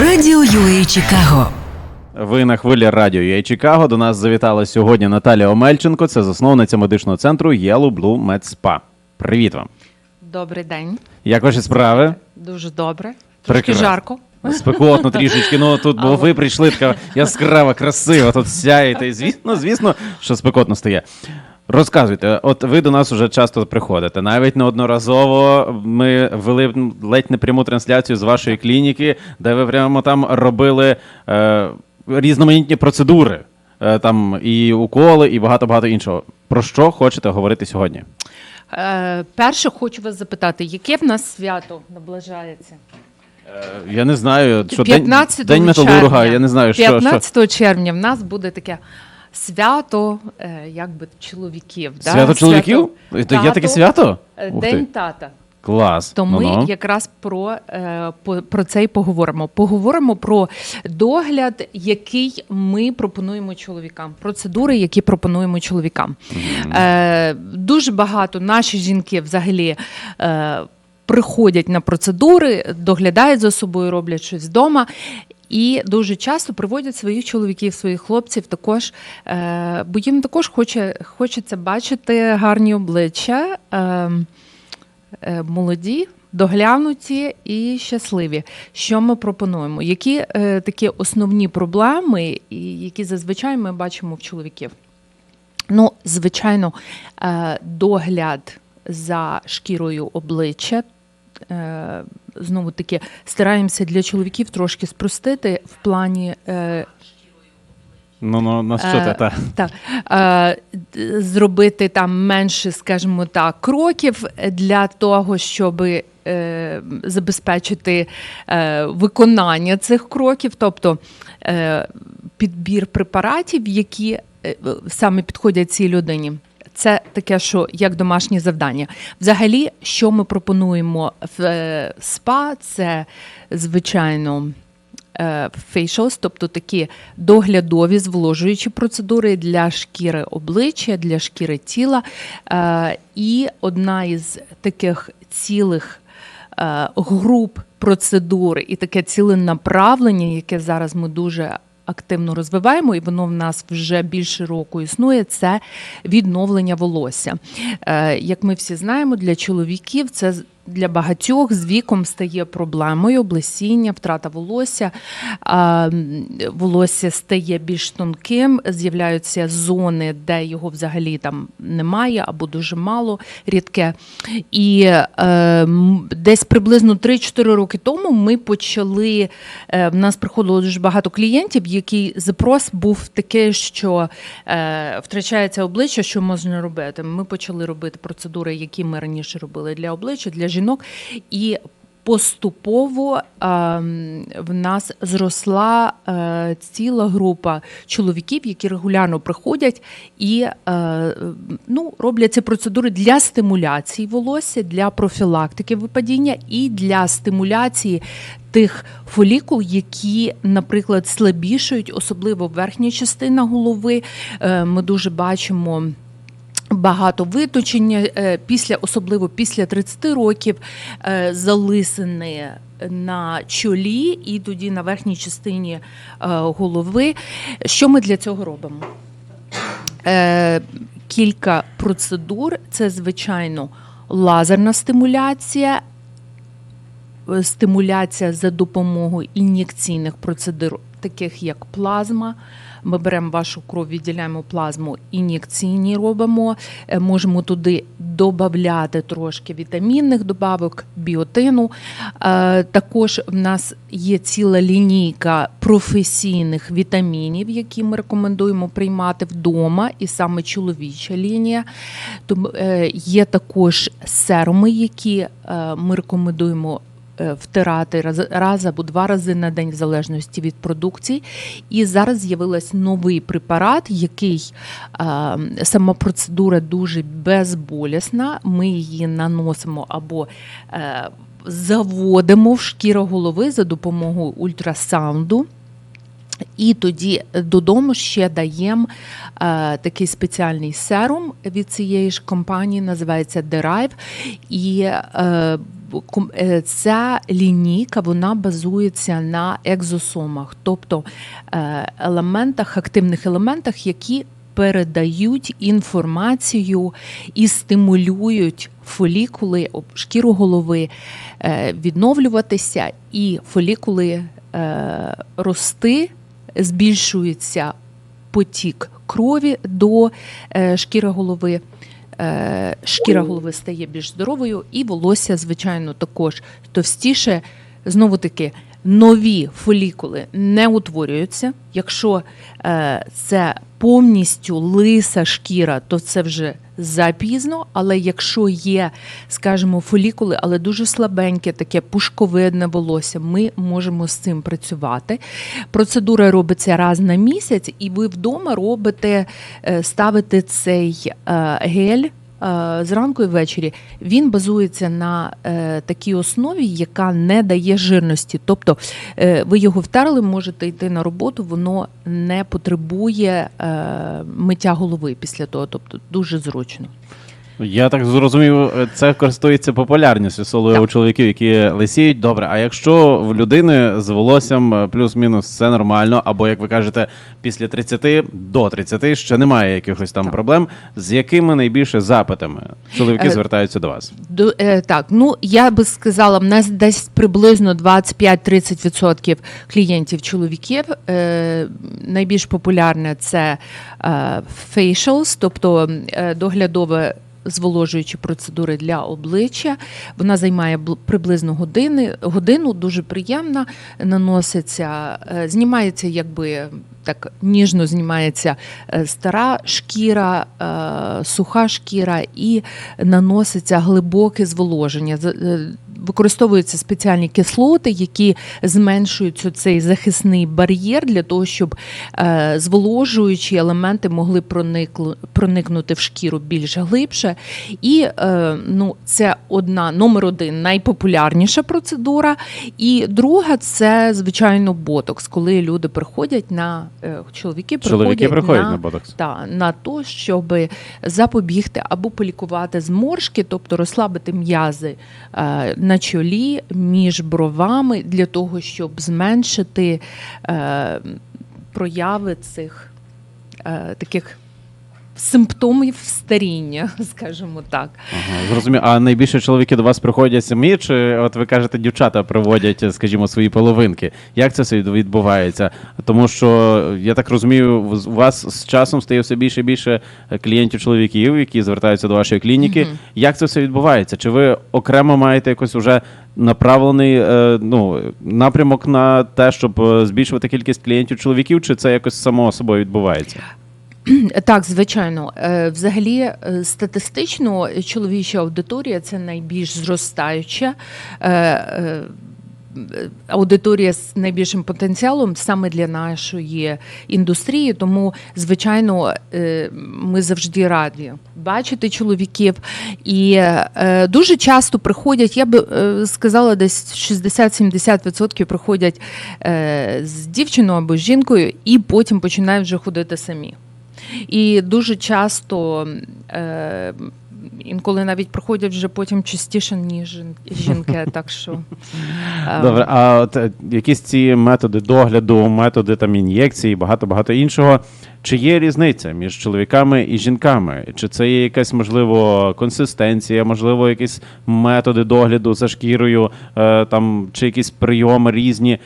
Радіо UA Чикаго. Ви на хвилі радіо «Я Чикаго. До нас завітала сьогодні Наталія Омельченко, це засновниця медичного центру Yellow Blue Med Spa. Привіт вам. Добрий день. Як ваші справи? Дуже добре. Трошки Прекрасно. жарко. Спекотно трішечки. Ну тут, бо ви прийшли така яскрава, красива, тут сяєте. І Звісно, звісно, що спекотно стає. Розказуйте, от ви до нас уже часто приходите. Навіть неодноразово ми вели ледь не пряму трансляцію з вашої клініки, де ви прямо там робили е, різноманітні процедури, е, там і уколи, і багато багато іншого. Про що хочете говорити сьогодні? Е, перше хочу вас запитати, яке в нас свято наближається? Е, Я не знаю, що день, 15 день металурга, я не знаю, що, що. 15 червня в нас буде таке свято е, якби чоловіків. Свято чоловіків? Є таке свято? е, Ух День тата. Клас. То ми Ну-ну. якраз про, е, по- про це й поговоримо. Поговоримо про догляд, який ми пропонуємо чоловікам, процедури, які пропонуємо чоловікам. Е, дуже багато наші жінки взагалі. Е, Приходять на процедури, доглядають за собою, роблять щось вдома. І дуже часто приводять своїх чоловіків, своїх хлопців також, е, бо їм також хоче, хочеться бачити гарні обличчя. Е, е, молоді, доглянуті і щасливі. Що ми пропонуємо? Які такі основні проблеми, і які зазвичай ми бачимо в чоловіків? Ну, звичайно, догляд за шкірою обличчя. Е, Знову таки стараємося для чоловіків трошки спростити в плані е, Ну, ну, на що Е, ти та? е, зробити там менше, скажімо так, кроків для того, щоб е, забезпечити е, виконання цих кроків, тобто е, підбір препаратів, які е, саме підходять цій людині. Це таке, що як домашнє завдання. Взагалі, що ми пропонуємо в е, СПА, це звичайно е, facials, тобто такі доглядові зволожуючі процедури для шкіри обличчя, для шкіри тіла. Е, І одна із таких цілих груп процедур і таке ціле направлення, яке зараз ми дуже активно розвиваємо, і воно в нас вже більше року існує. Це відновлення волосся. Е, Як ми всі знаємо, для чоловіків це для багатьох з віком стає проблемою облесіння, втрата волосся. Волосся стає більш тонким, з'являються зони, де його взагалі там немає або дуже мало, рідке. І е, десь приблизно 3-4 роки тому ми почали. Е, в нас приходило дуже багато клієнтів, який запрос був такий, що е, втрачається обличчя, що можна робити. Ми почали робити процедури, які ми раніше робили для обличчя, для жінок. І Поступово в нас зросла е, ціла група чоловіків, які регулярно приходять і е, ну, роблять ці процедури для стимуляції волосся, для профілактики випадіння і для стимуляції тих фолікул, які, наприклад, слабішають, особливо верхня частина голови. Е, ми дуже бачимо. Багато виточення е, після, особливо після 30 років, е, залисини на чолі і тоді на верхній частині е, голови. Що ми для цього робимо? Кілька процедур. Це, звичайно, лазерна стимуляція, стимуляція за допомогою ін'єкційних процедур, таких як плазма. Ми беремо вашу кров, відділяємо плазму, ін'єкційні робимо. Е, Можемо туди додати трошки вітамінних добавок, біотину. Е, Також в нас є ціла лінійка професійних вітамінів, які ми рекомендуємо приймати вдома, і саме чоловіча лінія. Е, є також серуми, які ми рекомендуємо втирати раз, раз або два рази на день, в залежності від продукції. І зараз з'явився новий препарат, який е, сама процедура дуже безболісна. Ми її наносимо або е, заводимо в шкіру голови за допомогою ультрасаунду. І тоді додому ще даємо е, такий спеціальний серум від цієї ж компанії, називається Derive. І е, е, ця лінійка вона базується на екзосомах, тобто е, елементах, активних елементах, які передають інформацію і стимулюють фолікули, шкіру голови е, відновлюватися, і фолікули е, рости, збільшується потік крові до е, шкіри голови. Е, Шкіра голови стає більш здоровою, і волосся, звичайно, також товстіше. Знову таки, нові фолікули не утворюються. Якщо е, це повністю лиса шкіра, то це вже запізно. Але якщо є, скажімо, фолікули, але дуже слабеньке, таке пушковидне волосся, ми можемо з цим працювати. Процедура робиться раз на місяць, і ви вдома робите, е, ставите цей е, гель. Е, Зранку і ввечері він базується на е, такій основі, яка не дає жирності. Тобто е, ви його втерли, можете йти на роботу, воно не потребує миття голови після того. Тобто дуже зручно. Я так зрозумів, це користується популярністю солою у чоловіків, які лисіють. Добре, а якщо в людини з волоссям е, плюс-мінус все нормально, або як ви кажете, після 30 до 30 ще немає якихось там Так. проблем, з якими найбільше запитами чоловіки Е, звертаються до вас? До, е, так, ну я би сказала, в нас десь приблизно 25-30% клієнтів чоловіків. Е, найбільш популярне це е, facials, тобто е, доглядове. Зволожуючі процедури для обличчя. Вона займає приблизно години, годину, дуже приємна, наноситься, е, знімається, якби так ніжно знімається е, стара шкіра, е, суха шкіра і наноситься глибоке зволоження. Використовуються спеціальні кислоти, які зменшують цей захисний бар'єр для того, щоб е, зволожуючі елементи могли проникнути в шкіру більш глибше. І е, ну, це одна номер один найпопулярніша процедура. І друга це звичайно ботокс, коли люди приходять на е, чоловіки приходять, Чоловіки приходять на, на ботокс. та на то, щоб запобігти або полікувати зморшки, тобто розслабити м'язи е, на чолі між бровами для того, щоб зменшити е, прояви цих е, таких симптомів старіння, скажімо так. Ага, зрозумів. А найбільше чоловіки до вас приходять самі, чи от ви кажете, дівчата приводять, скажімо, свої половинки? Як це все відбувається? Тому що я так розумію, у вас з часом стає все більше і більше клієнтів чоловіків, які звертаються до вашої клініки. Мгм. Як це все відбувається? Чи ви окремо маєте якось уже направлений е, ну, напрямок на те, щоб е, збільшувати кількість клієнтів чоловіків, чи це якось само собою відбувається? Так, звичайно. Е, Взагалі, е, статистично чоловіча аудиторія це найбільш зростаюча. е, Аудиторія з найбільшим потенціалом саме для нашої індустрії, тому звичайно ми завжди раді бачити чоловіків. І дуже часто приходять, я би сказала, десь 60-70% приходять з дівчиною або з жінкою, і потім починають вже ходити самі. І дуже часто е, інколи навіть приходять вже потім частіше, ніж жінки. Так що е, Добре, а от е, якісь ці методи догляду, методи там ін'єкції, багато багато іншого. Чи є різниця між чоловіками і жінками? Чи це є якась можливо консистенція, можливо, якісь методи догляду за шкірою, е, там чи якісь прийоми різні?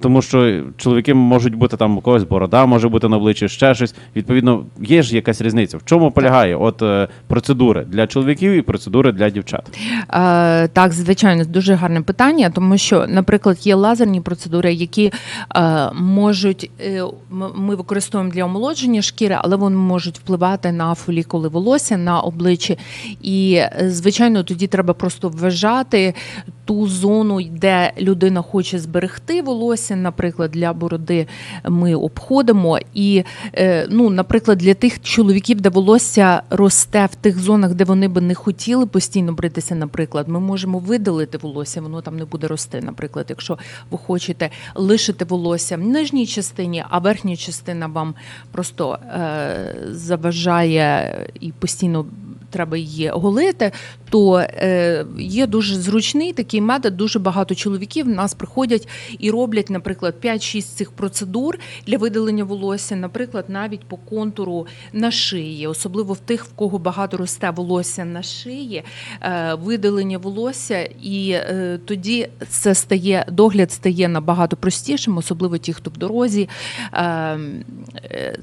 Тому що чоловіки можуть бути там у когось борода, може бути на обличчі ще щось. Відповідно, є ж якась різниця. В чому полягає от е, процедури для чоловіків і процедури для дівчат? Е, так, звичайно, дуже гарне питання, тому що, наприклад, є лазерні процедури, які е, можуть е, ми використовуємо для омолодження шкіри, але вони можуть впливати на фолікули волосся на обличчі. І, е, звичайно, тоді треба просто вважати ту зону, де людина хоче зберегти волосся, наприклад, для бороди ми обходимо. І, е, ну, наприклад, для тих чоловіків, де волосся росте в тих зонах, де вони би не хотіли постійно бритися, наприклад, ми можемо видалити волосся, воно там не буде рости. Наприклад, якщо ви хочете лишити волосся в нижній частині, а верхня частина вам просто е, заважає і постійно треба її голити, то е, є дуже зручний такий метод. Дуже багато чоловіків в нас приходять і роблять, наприклад, 5-6 цих процедур для видалення волосся, наприклад, навіть по контуру на шиї, особливо в тих, в кого багато росте волосся на шиї, е, видалення волосся, і е, тоді це стає догляд стає набагато простішим, особливо ті, хто в дорозі.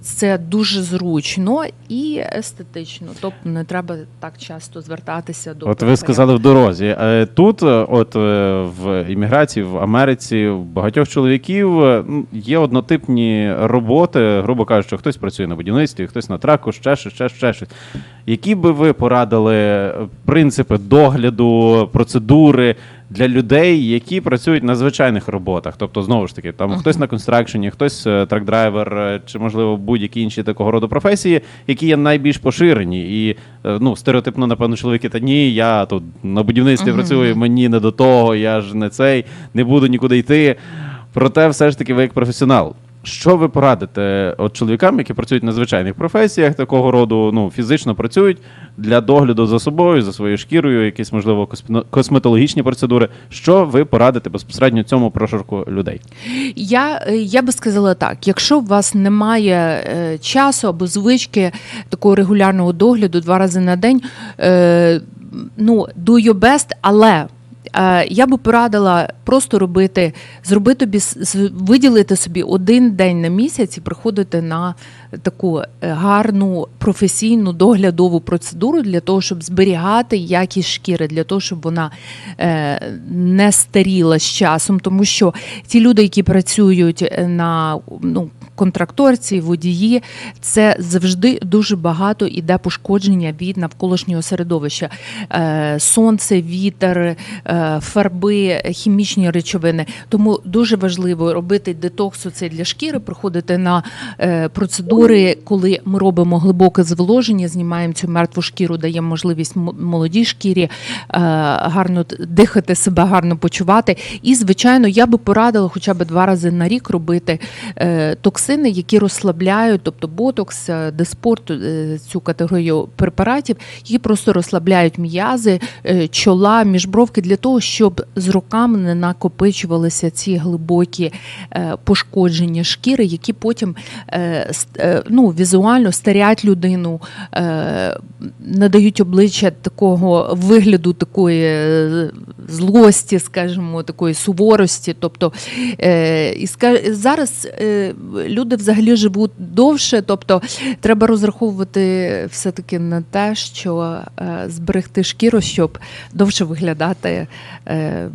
Це дуже зручно і естетично. Тобто не треба так часто звертатися до От ви сказали в дорозі. Е, Тут, е, от е, в імміграції, в Америці, в багатьох чоловіків є однотипні роботи, грубо кажучи, хтось працює на будівництві, хтось на траку, ще щось, ще, ще щось. Які би ви порадили принципи догляду, процедури для людей, які працюють на звичайних роботах? Тобто, знову ж таки, там хтось на констракшені, хтось е, трак-драйвер, е, чи можливо будь-які інші такого роду професії, які є найбільш поширені. І е, ну, стереотипно, напевно, чоловіки, та ні, я тут на будівництві Мгм. працюю, мені не до того, я ж не цей, не буду нікуди йти. Проте, все ж таки, ви як професіонал. Що ви порадите от чоловікам, які працюють на звичайних професіях такого роду, ну фізично працюють для догляду за собою, за своєю шкірою, якісь можливо косметологічні процедури? Що ви порадите безпосередньо цьому прошарку людей? Я, е, я би сказала так: якщо у вас немає е, часу або звички такого регулярного догляду два рази на день, е, ну, do your best, але. Я би порадила просто робити, зробити тобі виділити собі один день на місяць і приходити на таку е, гарну професійну доглядову процедуру для того, щоб зберігати якість шкіри, для того, щоб вона е, не старіла з часом, тому що ті люди, які працюють е, на ну, контракторці, водії, це завжди дуже багато іде пошкодження від навколишнього середовища. Сонце, вітер, фарби, хімічні речовини. Тому дуже важливо робити детокс оцей для шкіри, проходити на е, процедури, коли ми робимо глибоке зволоження, знімаємо цю мертву шкіру, даємо можливість молодій шкірі е, гарно дихати себе, гарно почувати. І, звичайно, я би порадила хоча б два рази на рік робити е, токсини, які розслабляють, тобто ботокс, е, диспорт, е, цю категорію препаратів, які просто розслабляють м'язи, е, чола, міжбровки для того, щоб з роками не накопичувалися ці глибокі е, пошкодження шкіри, які потім е, е, ну, візуально старять людину, надають обличчя такого вигляду такої злості, скажімо, такої суворості. Тобто і зараз люди взагалі живуть довше, тобто треба розраховувати все-таки на те, що зберегти шкіру, щоб довше виглядати е,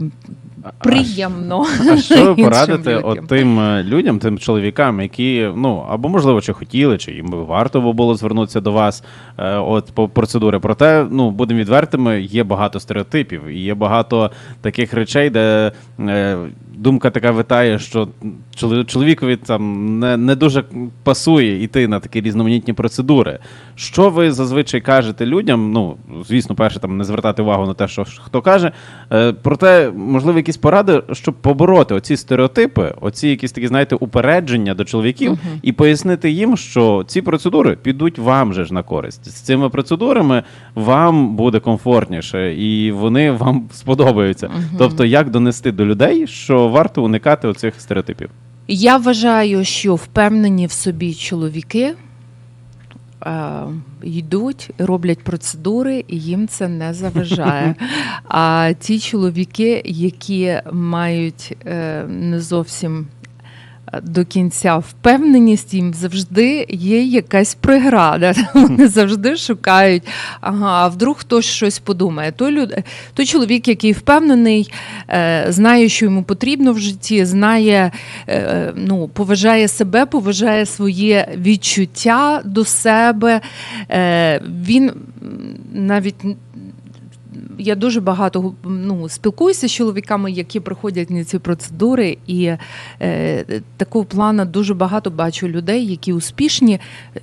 приємно. А що ви іншим порадите людям. от тим е, людям, тим чоловікам, які ну або можливо чи хотіли, чи їм варто було звернутися до вас, е, от по процедури. Проте, ну будемо відвертими, є багато стереотипів, і є багато таких речей, де е, думка така витає, що чоло- чоловікові там не, не дуже пасує йти на такі різноманітні процедури. Що ви зазвичай кажете людям? Ну, звісно, перше, там не звертати увагу на те, що хто каже. Е, проте, можливо, якісь поради, щоб побороти оці стереотипи, оці якісь такі, знаєте, упередження до чоловіків, і пояснити їм, що ці процедури підуть вам же ж на користь. З цими процедурами вам буде комфортніше, і вони вам сподобаються. Тобто, як донести до людей, що варто уникати оцих стереотипів? Я вважаю, що впевнені в собі чоловіки е, йдуть, роблять процедури, і їм це не заважає. А ті чоловіки, які мають е, не зовсім до кінця впевненість, їм завжди є якась преграда. Вони завжди шукають, ага, а вдруг хтось щось подумає. Той, люд... той чоловік, який впевнений, е, знає, що йому потрібно в житті, знає, е, ну, поважає себе, поважає своє відчуття до себе. Е, він навіть. Я дуже багато ну, спілкуюся з чоловіками, які проходять на ці процедури, і е, такого плану дуже багато бачу людей, які успішні.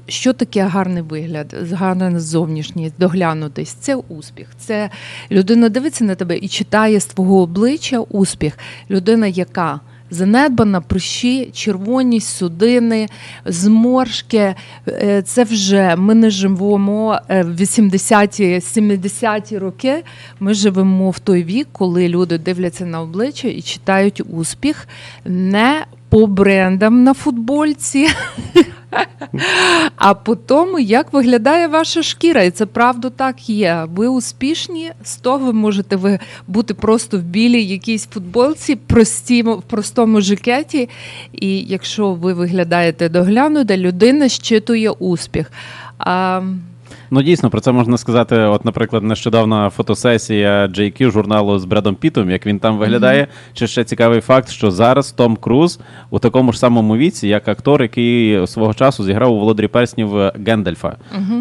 Що таке гарний вигляд, гарна зовнішність, доглянутись? Це успіх. Це людина дивиться на тебе і читає з твого обличчя успіх. Людина, яка занедбана, прищі, червоні судини, зморшки. Е, Це вже ми не живемо е, в 80-ті, 70-ті роки. Ми живемо в той вік, коли люди дивляться на обличчя і читають успіх не по брендам на футбольці. А по тому, як виглядає ваша шкіра, і це правда так є. Ви успішні, з того ви можете ви бути просто в білій якійсь футболці, прості, в простому жакеті. І якщо ви виглядаєте доглянуто, людина щитує успіх. А, Ну дійсно про це можна сказати. От, наприклад, нещодавна фотосесія JQ журналу з Бредом Пітом, як він там виглядає. Чи ще цікавий факт, що зараз Том Круз у такому ж самому віці, як актор, який свого часу зіграв у володарі перснів Гендальфа.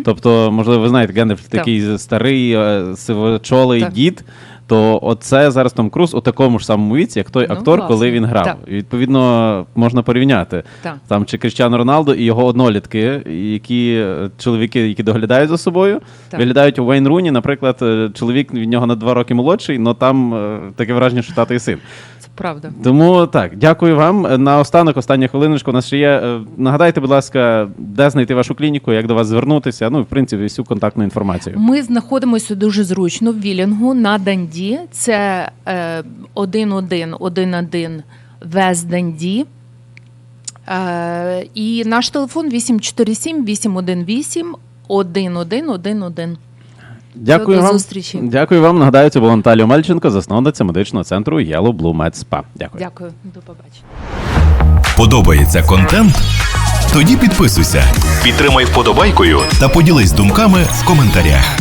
Тобто, можливо, ви знаєте, Гендальф такий старий е, сивочолий yeah. дід. То оце зараз Том Круз у такому ж самому віці, як той Ну, актор, власне. коли він грав. Так. І, Відповідно, можна порівняти. Так. Там чи Кріштіано Роналдо і його однолітки, які е, чоловіки, які доглядають за собою, Так. виглядають у Вейн Руні, наприклад, е, чоловік від нього на два роки молодший, але там е, таке враження, що тато і син. це правда. Тому так, дякую вам. На останок, остання хвилиночка, у нас ще є. Нагадайте, будь ласка, де знайти вашу клініку, як до вас звернутися. Ну, і, в принципі, всю контактну інформацію. Ми знаходимося дуже зручно в Вілінгу на Данді. Це е, 1111 Вест Данді. Е, і наш телефон 847 818 1111. Дякую вам. зустрічі. Дякую вам. Нагадаю, це була Наталія Мальченко, засновниця медичного центру Yellow Blue Med Spa. Дякую. Дякую, до побачення. Подобається контент? Тоді підписуйся, підтримай вподобайкою та поділись думками в коментарях.